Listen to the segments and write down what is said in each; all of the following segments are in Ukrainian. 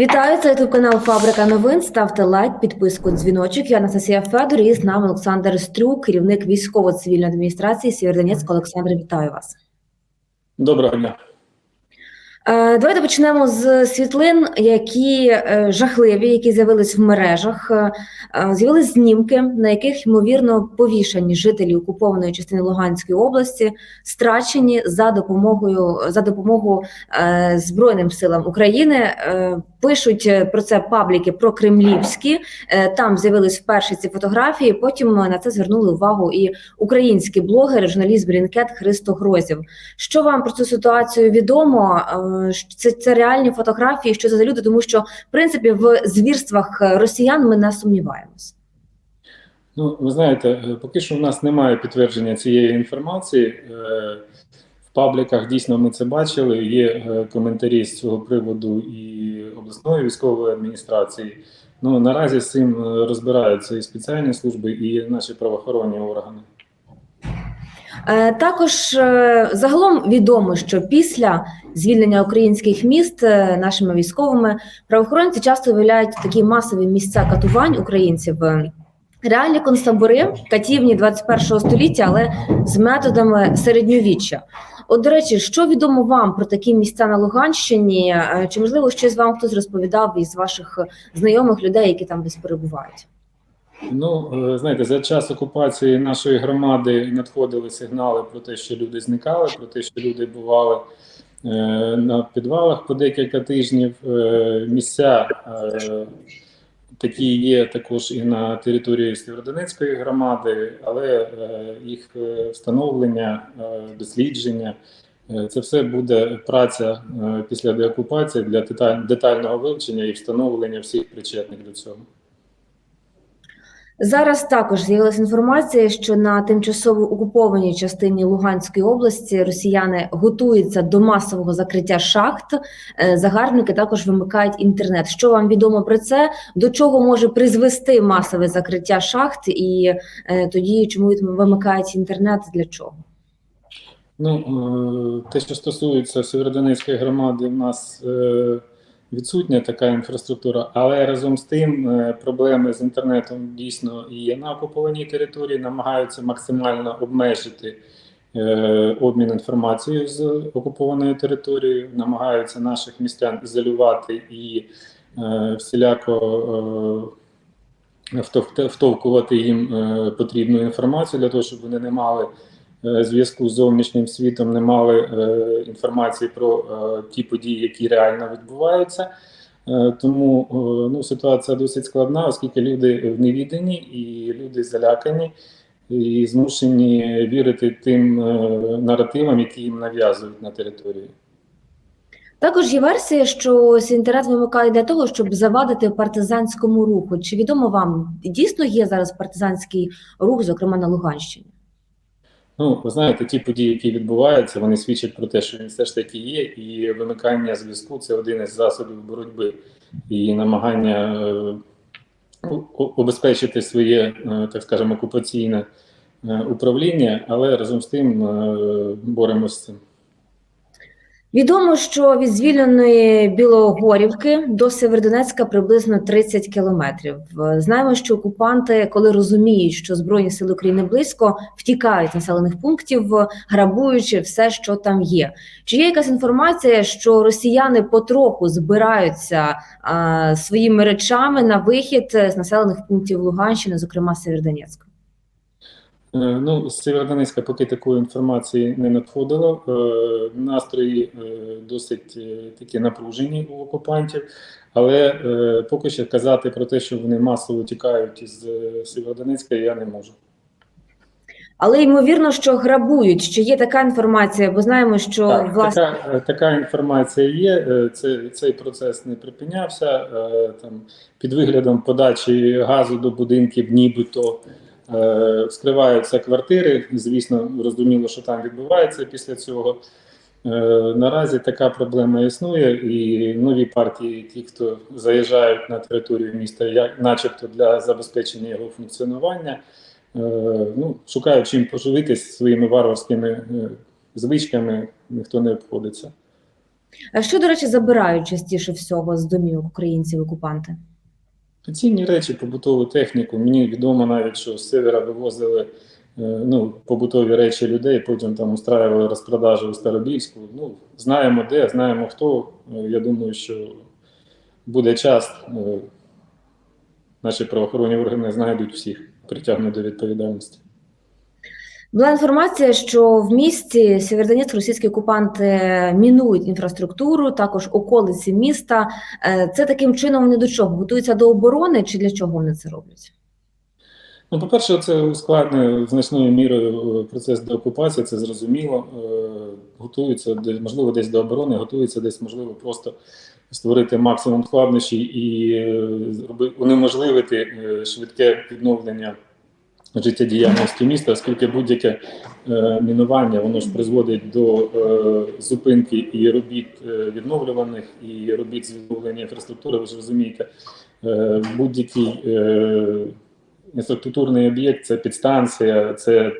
Вітаю, це ютуб канал Фабрика новин. Ставте лайк, підписку, дзвіночок. Я Анастасія Федор і з нами Олександр Стрюк, керівник військово-цивільної адміністрації Сєвєродонецька. Олександр, вітаю вас. Доброго дня. Е, Давайте почнемо з світлин, які е, жахливі, які з'явились в мережах. Е, З'явились знімки, на яких ймовірно повішані жителі окупованої частини Луганської області, страчені за допомогою за допомогу е, Збройним силам України. Е, Пишуть е, про це пабліки прокремлівські. Е, Там з'явились вперше ці фотографії. Потім на це звернули увагу і українські блогери, журналіст Брінкет Христо Грозів. Що вам про цю ситуацію відомо? Е, Це, це реальні фотографії, що це за люди, тому що в принципі в звірствах росіян ми не сумніваємось. Ну, ви знаєте, е, поки що у нас немає підтвердження цієї інформації. Пабліках дійсно ми це бачили. Є е, коментарі з цього приводу і обласної військової адміністрації. Ну наразі з цим е, розбираються і спеціальні служби, і наші правоохоронні органи. Е, Також загалом відомо, що після звільнення українських міст нашими військовими правоохоронці часто виявляють такі масові місця катувань українців. Реальні концтабори, катівні 21 століття, але з методами середньовіччя. От, до речі, що відомо вам про такі місця на Луганщині? Е, Чи можливо щось вам хтось розповідав із ваших знайомих людей, які там десь перебувають? Ну, е, знаєте, за час окупації нашої громади надходили сигнали про те, що люди зникали, про те, що люди бували е, на підвалах по декілька тижнів. Місця такі є також і на території Сєвєродонецької громади, але е, їх е, встановлення, е, дослідження. Це все буде праця після деокупації для детального вивчення і встановлення всіх причетних до цього. Зараз також з'явилася інформація, що на тимчасово окупованій частині Луганської області росіяни готуються до масового закриття шахт. Е, Загарбники також вимикають інтернет. Що вам відомо про це? До чого може призвести масове закриття шахт? І е, тоді чому вимикають інтернет? Для чого? Ну, е, те, що стосується Сєвєродонецької громади, в нас відсутня така інфраструктура, але разом з тим е, проблеми з інтернетом дійсно є на окупованій території, намагаються максимально обмежити е, обмін інформацією з окупованою територією, намагаються наших містян ізолювати і е, всіляко втовкувати їм потрібну інформацію для того, щоб вони не мали зв'язку з зовнішнім світом, не мали е, інформації про е, ті події, які реально відбуваються. Е, Тому е, ну, ситуація досить складна, оскільки люди в невіданні і люди залякані і змушені вірити тим е, наративам, які їм нав'язують на території. Також є версія, що ось інтернет вимикають для того, щоб завадити партизанському руху. Чи відомо вам дійсно є зараз партизанський рух, зокрема на Луганщині? Ну, ви знаєте, ті події, які відбуваються, вони свідчать про те, що він все ж таки є, і вимикання зв'язку це один із засобів боротьби і намагання е, обезпечити своє, е, так скажемо, окупаційне е, управління, але разом з тим е, боремося з цим. Відомо, що від звільненої Білогорівки до Северодонецька приблизно 30 кілометрів. Знаємо, що окупанти, коли розуміють, що збройні сили України близько, втікають з населених пунктів, грабуючи все, що там є. Чи є якась інформація, що росіяни потроху збираються а, своїми речами на вихід з населених пунктів Луганщини, зокрема Северодонецька? Е, Ну, з Сєвєродонецька поки такої інформації не надходило. Е, Настрої е, досить такі напружені у окупантів, але поки що казати про те, що вони масово тікають із Сєвєродонецька, я не можу. Але ймовірно, що грабують. Чи є така інформація? Бо знаємо, що Так, власне така, така інформація є. Це, цей процес не припинявся. Там, під виглядом подачі газу до будинків, нібито вскриваються квартири. Звісно, розуміло, що там відбувається після цього. Е, Наразі така проблема існує, і нові партії, ті, хто заїжджають на територію міста, як, начебто для забезпечення його функціонування, е, ну, шукають чим поживитись своїми варварськими е, звичками, ніхто не обходиться. А що, до речі, забирають частіше всього з домівок українців окупанти? Цінні речі, побутову техніку. Мені відомо навіть, що з севера вивозили е, ну, побутові речі людей, потім там устраювали розпродажу у Старобільську. Ну, знаємо де, знаємо хто. Е, Я думаю, що буде час, е, наші правоохоронні органи знайдуть всіх, притягнуть до відповідальності. Була інформація, що в місті Сєвєродонецьк російські окупанти мінують інфраструктуру, також околиці міста. Е, Це таким чином вони до чого? Готуються до оборони чи для чого вони це роблять? Ну, по-перше, це ускладнює значною мірою е, процес деокупації, це зрозуміло. Е, Готуються можливо, десь до оборони, готуються десь, можливо, просто створити максимум складнощів і унеможливити швидке відновлення життєдіяльності міста, оскільки будь-яке е, мінування воно ж призводить до е, зупинки і робіт е, відновлюваних, і робіт з відновлення інфраструктури. Ви ж розумієте, е, будь-який е, інфраструктурний об'єкт це підстанція, це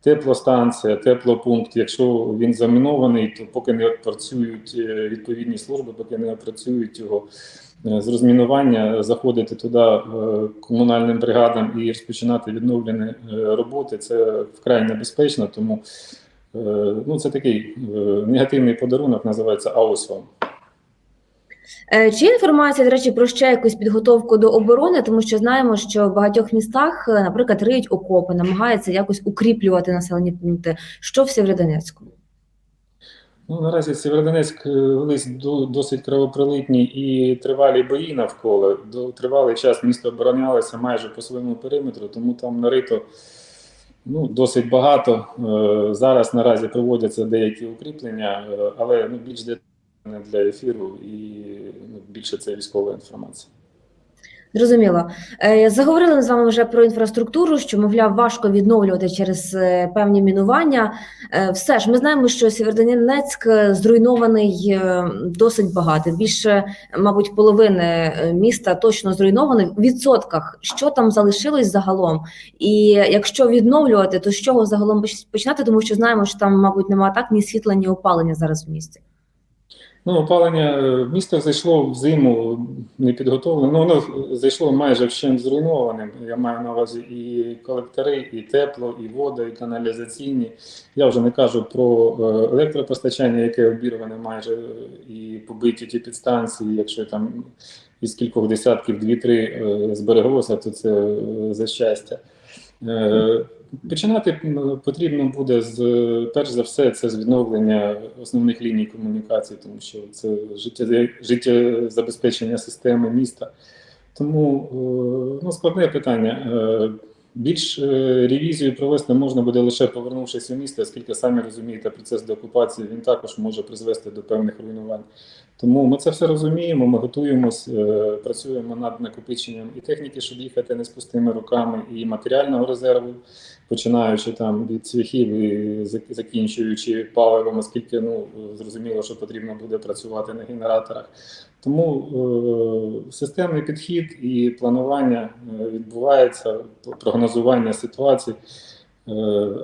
теплостанція, теплопункт. Якщо він замінований, то поки не працюють е, відповідні служби, поки не опрацюють його з розмінування, заходити туди е, комунальним бригадам і розпочинати відновлені е, роботи, це вкрай небезпечно. Тому е, ну, це такий е, негативний подарунок, називається «А ось вам». Е, Чи інформація, до речі, про ще якусь підготовку до оборони, тому що знаємо, що в багатьох містах, е, наприклад, риють окопи, намагаються якось укріплювати населені пункти. Що в Сєвєродонецьку? Ну, наразі Сєвєродонецьк велись до- досить кровопролитні і тривалі бої навколо. До тривалий час місто оборонялося майже по своєму периметру, тому там нарито ну, досить багато. Е, Зараз наразі проводяться деякі укріплення, е, але ну, більш детально для ефіру і ну, більше це військова інформація. Зрозуміло. Е, Заговорили з вами вже про інфраструктуру, що, мовляв, важко відновлювати через е, певні мінування. Е, Все ж ми знаємо, що Сєвєродонецьк зруйнований досить багато. Більше, мабуть, половини міста точно зруйнований. В відсотках що там залишилось загалом? І якщо відновлювати, то з чого загалом починати? Тому що знаємо, що там, мабуть, немає так ні світла, ні опалення зараз в місті. Ну, опалення е, місто зайшло в зиму не підготовлене. Ну, воно зайшло майже вщент зруйнованим. Я маю на увазі і колектори, і тепло, і вода, і каналізаційні. Я вже не кажу про е, електропостачання, яке обірване майже, е, і побиті ті підстанції. Якщо там із кількох десятків дві-три збереглося, то це за щастя. Е, Починати потрібно буде з перш за все, це з відновлення основних ліній комунікації, тому що це життя, життєзабезпечення системи міста. Тому е, ну, складне питання. Е, Більш ревізію провести можна буде лише повернувшись у місто, оскільки самі розумієте, процес деокупації він також може призвести до певних руйнувань. Тому ми це все розуміємо, ми готуємось, е, працюємо над накопиченням і техніки, щоб їхати не з пустими руками, і матеріального резерву, починаючи там від цвяхів і закінчуючи паливом, оскільки ну зрозуміло, що потрібно буде працювати на генераторах. Тому е, системний підхід і планування е, відбувається, прогнозування ситуацій. Е,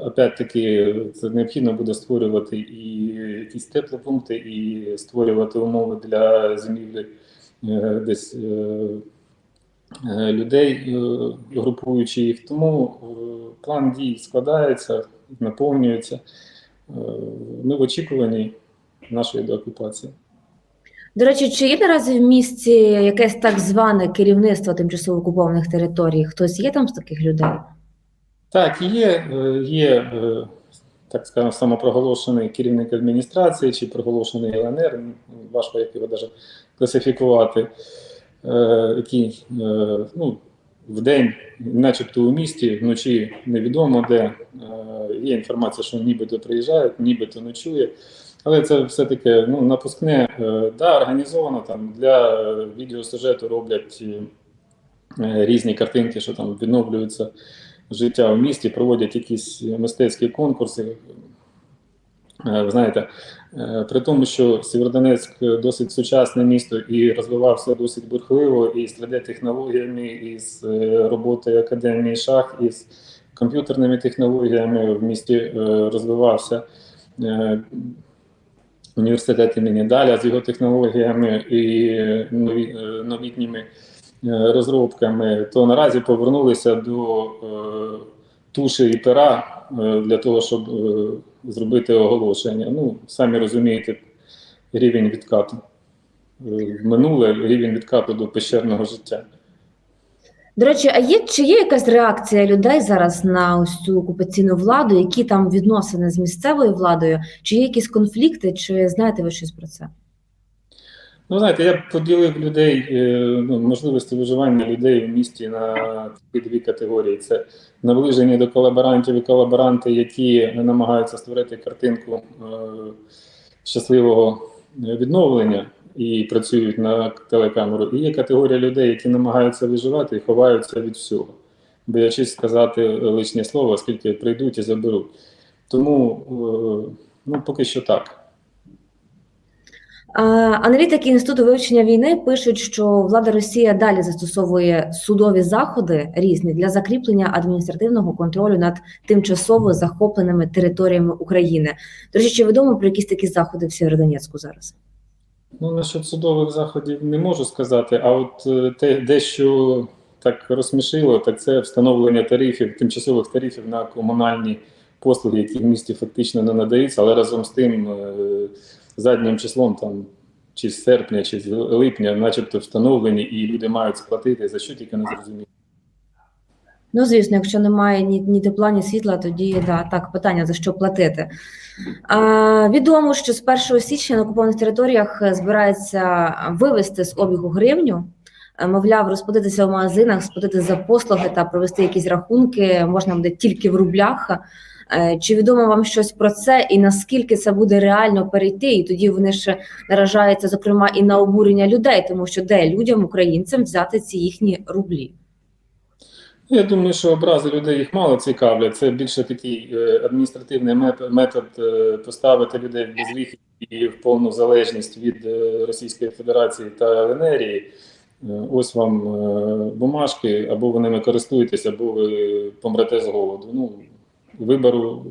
Опять-таки, це необхідно буде створювати і якісь теплопункти, і створювати умови для зимівлі е, десь е, людей, групуючи їх. Тому план дій складається, наповнюється. Ми в очікуванні нашої деокупації. До речі, чи є наразі в місті якесь так зване керівництво тимчасово окупованих територій? Хтось є там з таких людей? Так, є, е, є е, так скажемо, самопроголошений керівник адміністрації чи проголошений ЛНР, важко як його навіть класифікувати, е, який ну, в день, начебто у місті, вночі невідомо де. Є інформація, що нібито приїжджають, нібито ночує. Але це все-таки ну, напускне, да, організовано там для відеосюжету роблять різні картинки, що там відновлюються життя в місті, проводять якісь мистецькі конкурси. Е, знаєте, е, при тому, що Сєвєродонецьк досить сучасне місто і розвивався досить бурхливо, і з 3D-технологіями, і з е, роботою академії шах, і з комп'ютерними технологіями в місті розвивався. Університет імені Даля з його технологіями і новітніми розробками, то наразі повернулися до е, туші і пера е, для того, щоб е, зробити оголошення. Ну, самі розумієте, рівень відкату. Е, В минуле рівень відкату до пещерного життя. До речі, а є чи є якась реакція людей зараз на ось цю окупаційну владу? Які там відносини з місцевою владою? Чи є якісь конфлікти, чи знаєте ви щось про це? Ну, знаєте, я поділив людей, е, ну, можливості виживання людей в місті на такі дві категорії: це наближені до колаборантів і колаборанти, які намагаються створити картинку е, щасливого відновлення і працюють на телекамеру. І є категорія людей, які намагаються виживати і ховаються від всього, боячись сказати лишнє слово, оскільки прийдуть і заберуть. Тому е, ну, поки що так. Аналітики Інституту вивчення війни пишуть, що влада Росія далі застосовує судові заходи різні для закріплення адміністративного контролю над тимчасово захопленими територіями України. До речі, чи відомо про якісь такі заходи в Сєвєродонецьку зараз? Ну, насчет судових заходів не можу сказати, а от е, те, дещо так розсмішило, так це встановлення тарифів, тимчасових тарифів на комунальні послуги, які в місті фактично не надаються, але разом з тим е, заднім числом там чи з серпня, чи з липня, начебто встановлені, і люди мають сплатити, за що тільки не зрозуміло. Ну, звісно, якщо немає ні, ні тепла, ні світла, тоді да, так, питання за що платити. А, відомо, що з 1 січня на окупованих територіях е, збирається вивести з обігу гривню. Е, Мовляв, розплатитися в магазинах, сплатити за послуги та провести якісь рахунки можна буде тільки в рублях. Е, Чи відомо вам щось про це, і наскільки це буде реально перейти? І тоді вони ще наражаються, зокрема, і на обурення людей, тому що де людям, українцям взяти ці їхні рублі? Я думаю, що образи людей їх мало цікавлять. Це більше такий е, адміністративний метод, е, поставити людей в безвихідь і в повну залежність від Російської Федерації та. Е, Ось вам бумажки, або ви ними користуєтесь, або ви помрете з голоду. Ну, вибору,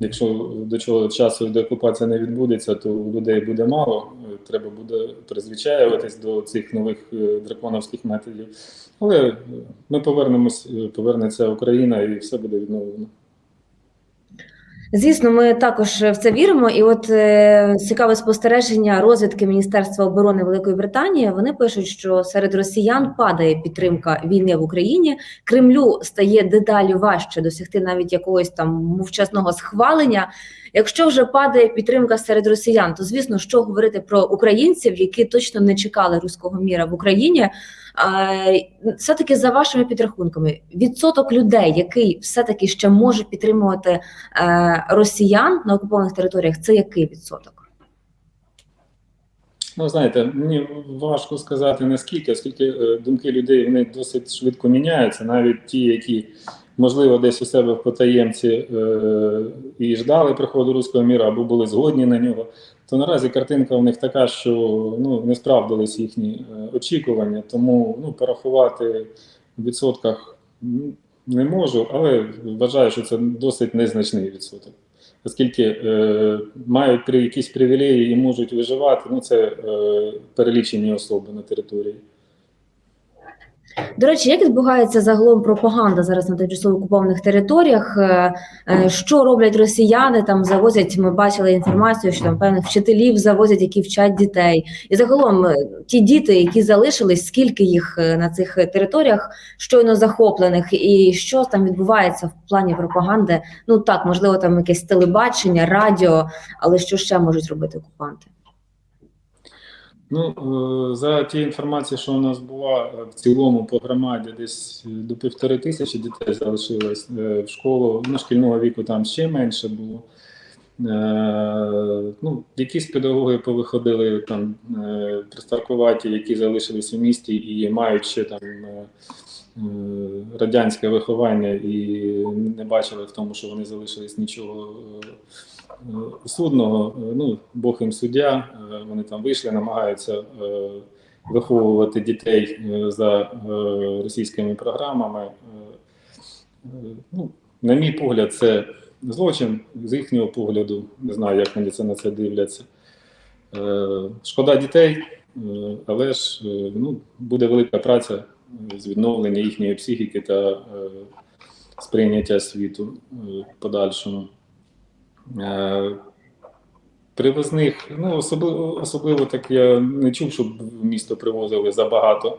якщо до чого часу деокупація не відбудеться, то людей буде мало. Треба буде призвичаюватись до цих нових е, драконовських методів. Але ми повернемось, е, повернеться Україна і все буде відновлено. Звісно, ми також в це віримо. І от е, цікаве спостереження розвідки Міністерства оборони Великої Британії. Вони пишуть, що серед росіян падає підтримка війни в Україні. Кремлю стає дедалі важче досягти навіть якогось там мовчасного схвалення. Якщо вже падає підтримка серед росіян, то звісно, що говорити про українців, які точно не чекали руського міра в Україні. Все таки за вашими підрахунками, відсоток людей, який все таки ще може підтримувати е, росіян на окупованих територіях, це який відсоток? Ну, знаєте, мені важко сказати наскільки, оскільки е, думки людей вони досить швидко міняються, навіть ті, які, можливо, десь у себе в потаємці е, і ждали приходу руського міра або були згодні на нього, то наразі картинка у них така, що ну, не справдились їхні е, очікування, тому ну, порахувати в відсотках ну, не можу, але вважаю, що це досить незначний відсоток. Оскільки е, мають при якісь привілеї і можуть виживати, ну це е, перелічені особи на території. До речі, як відбувається загалом пропаганда зараз на тимчасово окупованих територіях? Е, е, Що роблять росіяни? Там завозять. Ми бачили інформацію, що там певних вчителів завозять, які вчать дітей. І загалом е, ті діти, які залишились, скільки їх на цих територіях щойно захоплених, і що там відбувається в плані пропаганди? Ну так, можливо, там якесь телебачення, радіо, але що ще можуть робити окупанти? Ну, е, за тією інформацією, що у нас була е, в цілому по громаді, десь е, до півтори тисячі дітей залишилось в школу. Ну, шкільного віку там ще менше було. Ну, якісь педагоги повиходили там пристаркуваті, які залишились у місті і мають ще там радянське виховання і не бачили в тому, що вони залишились нічого судного. Е, Ну, Бог їм суддя, е, вони там вийшли, намагаються е, виховувати дітей е, за е, російськими програмами. Е, е, Ну, на мій погляд, це злочин з їхнього погляду. Не знаю, як вони це на це дивляться. Е, Шкода дітей, е, але ж е, ну, буде велика праця е, з відновлення їхньої психіки та е, сприйняття світу е, подальшому. Е, Привозних, ну особливо, особливо так я не чув, щоб в місто привозили забагато.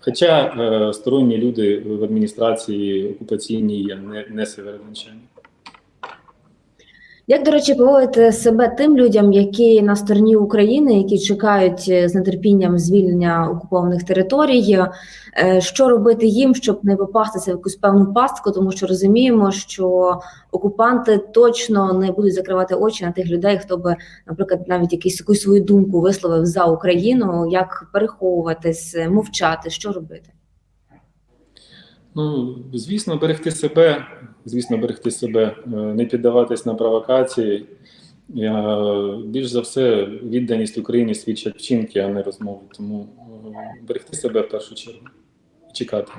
Хоча е, сторонні люди в адміністрації окупаційній є не, не северодончані. Як, до речі, поводити себе тим людям, які на стороні України, які чекають е, з нетерпінням звільнення окупованих територій, е, що робити їм, щоб не попастися в якусь певну пастку, тому що розуміємо, що окупанти точно не будуть закривати очі на тих людей, хто би, наприклад, навіть якийсь якусь свою думку висловив за Україну, як переховуватись, е, мовчати, що робити. Ну, звісно, берегти себе, звісно, берегти себе, е, не піддаватись на провокації. Я, більш за все, відданість Україні свідчать вчинки, а не розмови. Тому е, берегти себе в першу чергу і чекати.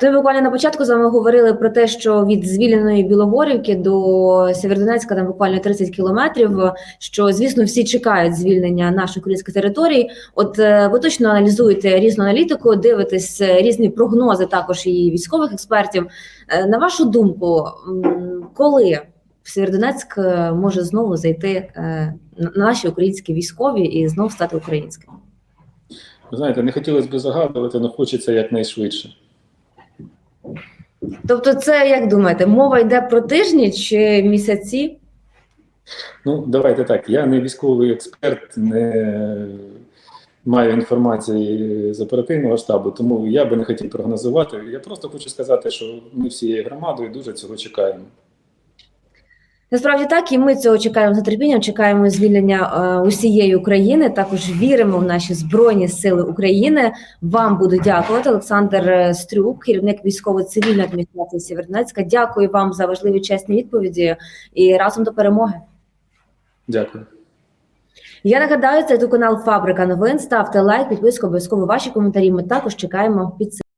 Ти буквально на початку з вами говорили про те, що від звільненої Білогорівки до Сєвєродонецька там буквально 30 кілометрів. Що звісно всі чекають звільнення наших українських територій. От е, ви точно аналізуєте різну аналітику, дивитесь е, різні прогнози, також і військових експертів. Е, На вашу думку, коли в Сєвєродонецьк може знову зайти на- наші українські військові і знову стати українським? Знаєте, не хотілося б загадувати, але хочеться якнайшвидше. Тобто, це як думаєте, мова йде про тижні чи місяці? Ну, давайте так. Я не військовий експерт, не маю інформації з оперативного штабу, тому я би не хотів прогнозувати. Я просто хочу сказати, що ми всією громадою дуже цього чекаємо. Насправді так, і ми цього чекаємо з нетерпінням, чекаємо звільнення е, усієї України. Також віримо в наші збройні сили України. Вам буду дякувати, Олександр е, Стрюк, керівник військово-цивільної адміністрації Сєвєродонецька. Дякую вам за важливі чесні відповіді і разом до перемоги. Дякую. Я нагадаю, це канал Фабрика новин. Ставте лайк, підписку, обов'язково ваші коментарі. Ми також чекаємо під.